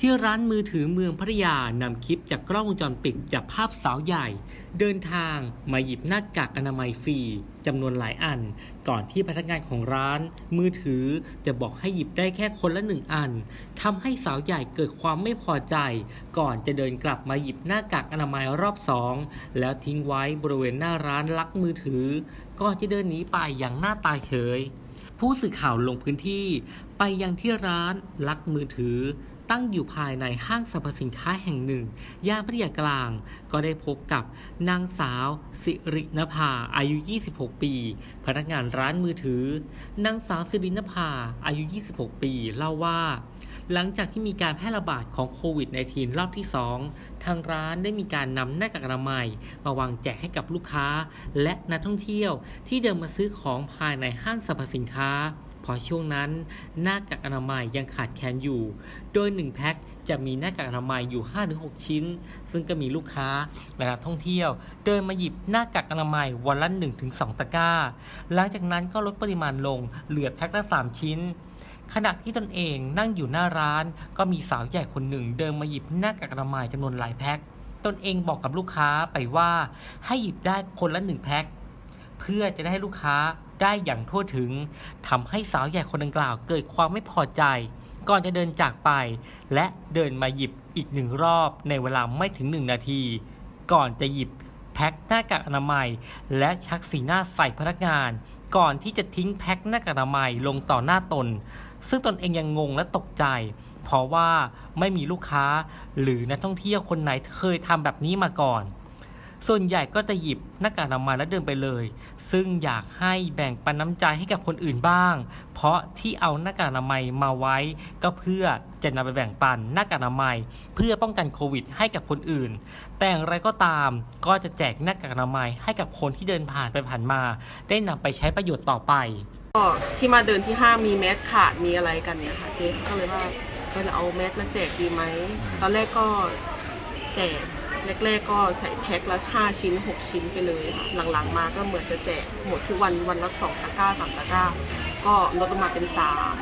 ที่ร้านมือถือเมืองพัทยานำคลิปจากกล้องวงจรปิดจับภาพสาวใหญ่ เดินทางมาหยิบหน้ากากอนามัยฟรีจำนวนหลายอัน ก่อนที่พนักงานของร้าน มือถือจะบอกให้หยิบได้แค่คนละหนึ่งอันทำให้สาวใหญ่เกิดความไม่พอใจ ก่อนจะเดินกลับมาหยิบหน้ากากอนามัยรอบสองแล้วทิ้งไว้บริเวณหน้าร้านลักมือถือก่อนจะเดินหนีไปอย่างหน้าตาเฉย ผู้สื่อข่าวลงพื้นที่ไปยังที่ร้านลักมือถือ ตั้งอยู่ภายในห้างสรรพสินค้าแห่งหนึ่ง ย่านพัทยากลาง ก็ได้พบกับนางสาว สิรินภาอายุ 26 ปี พนักงานร้านมือถือนางสาวสิรินภาอายุ 26 ปี เล่าว่า หลังจากที่มีการแพร่ระบาดของโควิด -19 รอบที่ 2 ทางร้านได้มีการนำหน้ากากอนามัย มาวางแจกให้กับลูกค้า และนักท่องเที่ยวที่เดินมาซื้อของภายในห้างสรรพสินค้าเพราะช่วงนั้นหน้ากากอนามัยยังขาดแคลนอยู่ โดย 1 แพ็คจะมีหน้ากากอนามัยอยู่ 5-6 ชิ้น ซึ่งก็มีลูกค้าและนักท่องเที่ยวเดินมาหยิบหน้ากากอนามัยวันละ 1-2 ตะกร้า หลังจากนั้นก็ลดปริมาณลงเหลือแพ็คละ 3 ชิ้น ขณะที่ตนเองนั่งอยู่หน้าร้าน ก็มีสาวใหญ่คนหนึ่งเดินมาหยิบหน้ากากอนามัยจำนวนหลายแพ็คตนเองบอกกับลูกค้าไปว่าให้หยิบได้คนละหนึ่งแพ็คเพื่อจะได้ให้ลูกค้าได้อย่างทั่วถึงทำให้สาวใหญ่คนดังกล่าวเกิดความไม่พอใจ ก่อนจะเดินจากไป และเดินมาหยิบอีกหนึ่งรอบในเวลาไม่ถึงหนึ่งนาที ก่อนจะหยิบแพ็คหน้ากากอนามัย และชักสีหน้าใส่พนักงาน ก่อนที่จะทิ้งแพ็คหน้ากากอนามัยลงต่อหน้าตนซึ่งตนเองยังงงและตกใจ เพราะว่าไม่มีลูกค้าหรือนักท่องเที่ยวคนไหนเคยทำแบบนี้มาก่อน ส่วนใหญ่ก็จะหยิบหน้ากากอนามัยแล้วเดินไปเลย ซึ่งอยากให้แบ่งปันน้ำใจให้กับคนอื่นบ้าง เพราะที่เอาหน้ากากอนามัยมาไว้ ก็เพื่อจะนำไปแบ่งปันหน้ากากอนามัย เพื่อป้องกันโควิดให้กับคนอื่น แต่อย่างไรก็ตามก็จะแจกหน้ากากอนามัยให้กับคนที่เดินผ่านไปผ่านมา ได้นำไปใช้ประโยชน์ต่อไป ก็ที่มาเดินที่ห้างมีแมสขาดมีอะไรกันเนี่ยค่ะ เจ๊ก็เลยว่าก็จะเอาแมสมาแจกดีไหมตอนแรกก็แจกแรกๆก็ใส่แพ็คละห้าชิ้นหกชิ้นไปเลยค่ะหลังๆมาก็เหมือนจะแจกหมดทุกวันวันละสองตะกร้าสามตะกร้า ก็ลดลงมาเป็นสาม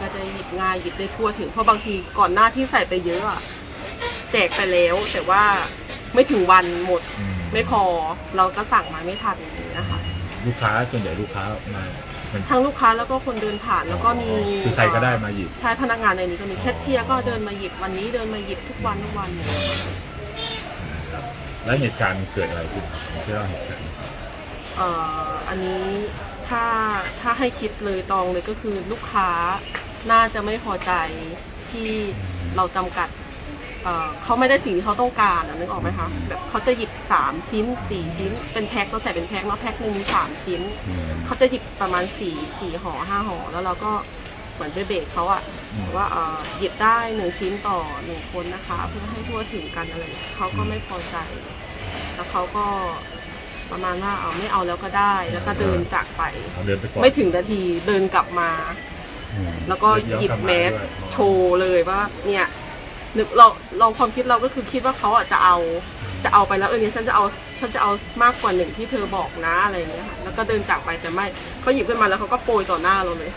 ก็จะหยิบง่ายหยิบได้ทั่วถึงเพราะบางทีก่อนหน้าที่ใส่ไปเยอะอะแจกไปแล้ว แต่ว่าไม่ถึงวันหมดอืมไม่พอเราก็สั่งมาไม่ทันอย่างนี้นะคะ ลูกค้าส่วนใหญ่ลูกค้ามามัน ทั้งลูกค้าแล้วก็คนเดินผ่านแล้วก็มีคือใครก็ได้มาหยิบ ใช่พนักงานในนี้ก็มีแคชเชียร์ก็เดินมาหยิบวันนี้เดินมาหยิบทุกวันทุกวันเนี่ยแล้วเหตุการณ์เกิดอะไรขึ้นครับผมช่วยเล่าเหตุการณ์ เอ่ออันนี้ถ้าถ้าให้คิดเลยตองเลยก็คือลูกค้าน่าจะไม่พอใจที่เราจำกัด เอ่อเขาไม่ได้สิ่งที่เขาต้องการอะนึกออกไหมคะแบบเขาจะหยิบ 3 ชิ้น 4 ชิ้น เป็นแพ็คเราใส่เป็นแพ็คเนาะแพ็คหนึ่งมี3ชิ้นอืมเขาจะหยิบประมาณ4 4ห่อ5ห่อแล้วเราก็เหมือนไปเบรกเขาอะอืมว่าเอ่อหยิบได้หนึ่งชิ้นต่อหนึ่งคนนะคะ เพื่อให้ทั่วถึงกันอะไรอย่างเงี้ยเขาก็ไม่พอใจ แล้วเขาก็ประมาณว่าเอาไม่เอาแล้วก็ได้แล้วก็เดินจากไปเอาเดินไปก่อนไม่ถึงนาทีเดินกลับมาอืมแล้วก็ย้อนหยิบกลัาแมสด้วยโชว์เลยว่าเนี่ย นึกเราเราความคิดเราก็คือคิดว่าเขาอะจะเอาจะเอาไปแล้วเออเนี่ยฉันจะเอาฉันจะเอามากกว่าหนึ่งที่เธอบอกนะอะไรอย่างเงี้ยค่ะแล้วก็เดินจากไปแต่ไม่เขาหยิบขึ้นมาแล้วเขาก็โปรยต่อหน้าเราเลย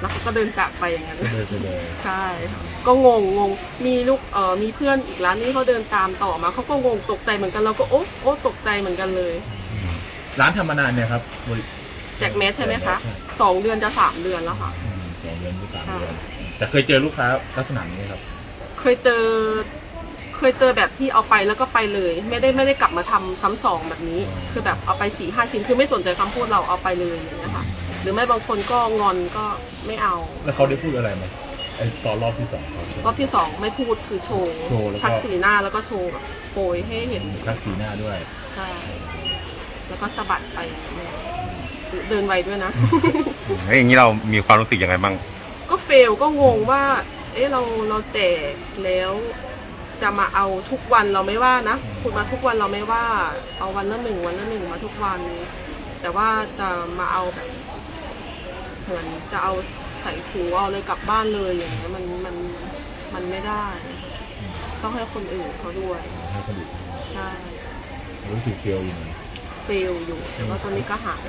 แล้วเขาก็เดินจากไปอย่างนั้นก็เดินไปเลยใช่ค่ะก็งงงงมีลูกเอ่อมีเพื่อนอีกร้านนี้เขาเดินตามต่อมาเขาก็งงตกใจเหมือนกันเราก็โอ๊ะโอ๊ะตกใจเหมือนกันเลยอืมร้านทำมานานเนี่ยครับบริแจกแมสใช่ไหมคะใช่สองเดือนจะสามเดือนแล้วค่ะอืมสองเดือนหรือสามใช่เดือนแต่เคยเจอลูกค้าลักษณะนี้ไหมครับเค ยเจอ เคยเจอแบบที่เอาไปแล้วก็ไปเลย ไม่ได้ไม่ได้กลับมาทำซ้ำสองแบบนี้ คือแบบเอาไปสี่ห้าชิ้นคือไม่สนใจคำพูดเราเอาไปเลยอย่างเงี้ยค่ะ หรือไม่บางคนก็งอนก็ไม่เอา แล้วเขาได้พูดอะไรไหมไอ้ตอนรอบที่สองเขา รอบที่สองไม่พูดคือโชว์โชว์แล้วก็ ชักสีหน้าแล้วก็โชว์แบบโปรยให้เห็นทักสีหน้าด้วย ใช่แล้วก็สะบัดไปอย่างเงี้ยเดินไวด้วยนะ แล้วอย่างนี้เรามีความรู้สึกยังไงบ้าง ก็เฟลก็งงว่า เอ๊ะเราเราแจกแล้วจะมาเอาทุกวันเราไม่ว่านะคุณมาทุกวันเราไม่ว่า เอาวันละหนึ่งวันละหนึ่งมาทุกวัน แต่ว่าจะมาเอาแบบเหมือนจะเอาใส่ถุงเอาเลยกลับบ้านเลยอย่างเงี้ยมันมันมันไม่ได้ ต้องให้คนอื่นเขาด้วยให้คนอื่นใช่รู้สึกเฟีลอยู่ไหมเฟลอยู่แต่ว่าตอนนี้ก็หาย